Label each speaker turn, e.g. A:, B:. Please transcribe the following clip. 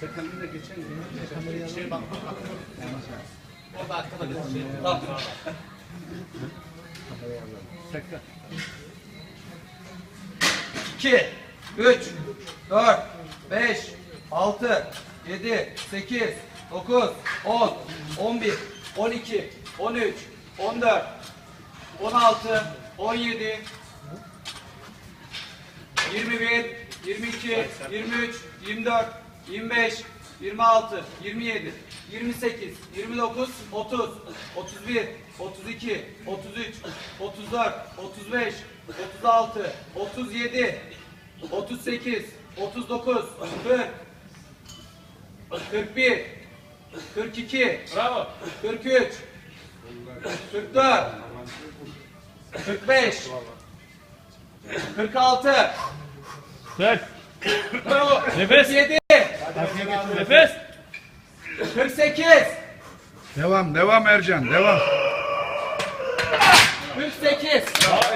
A: Serkan'ın da geçen gün şey bak. Orada arkada bir şey. Tamam. Serkan.
B: 2, 3, 4, 5, 6, 7, 8, 9, 10, 11, 12, 13, 14, 16, 17, 21, 22, 23, 24, 25, 26, 27, 28, 29, 30, 31, 32, 33, 34, 35, 36, 37, 38, 39, 40, 41, 42,
A: Bravo.
B: 43, 44, 45, 46,
C: Güzel.
B: Bravo.
C: Nefes.
B: 47,
C: Nefes.
B: 48,
D: Devam, devam Ercan, devam.
B: 48,
C: Bravo.